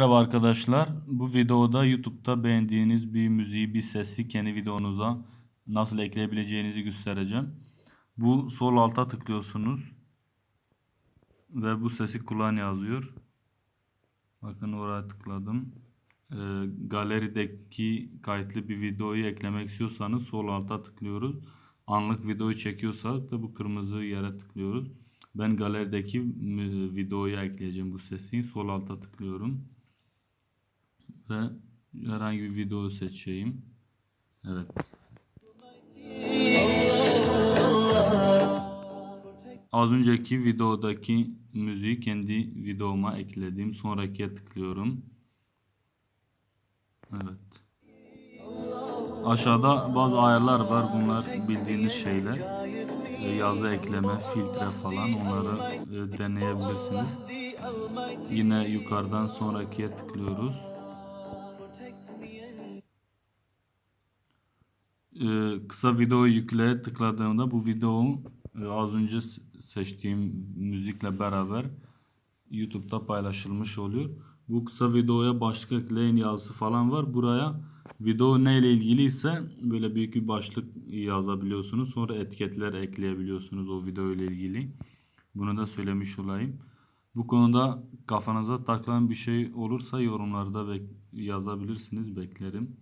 Merhaba arkadaşlar. Bu videoda YouTube'da beğendiğiniz bir müziği, bir sesi kendi videonuza nasıl ekleyebileceğinizi göstereceğim. Bu sol alta tıklıyorsunuz ve bu sesi kullan yazıyor. Bakın oraya tıkladım. Ee, galerideki kayıtlı bir videoyu eklemek istiyorsanız sol alta tıklıyoruz. Anlık videoyu çekiyorsak da bu kırmızı yere tıklıyoruz. Ben galerideki e, videoyu ekleyeceğim bu sesi. Sol alta tıklıyorum. Ve herhangi bir video seçeyim. Evet. Az önceki videodaki müziği kendi videoma ekledim. Sonrakiye tıklıyorum. Evet. Aşağıda bazı ayarlar var. Bunlar bildiğiniz şeyler. E, Yazı ekleme, filtre falan onları e, deneyebilirsiniz. Yine yukarıdan sonrakiye tıklıyoruz. Ee, kısa video yükle tıkladığımda bu video e, az önce seçtiğim müzikle beraber YouTube'da paylaşılmış oluyor. Bu kısa videoya başlık ekleyin yazısı falan var. Buraya video neyle ilgili ise böyle büyük bir başlık yazabiliyorsunuz. Sonra etiketler ekleyebiliyorsunuz o video ile ilgili. Bunu da söylemiş olayım. Bu konuda kafanıza takılan bir şey olursa yorumlarda yazabilirsiniz. Beklerim.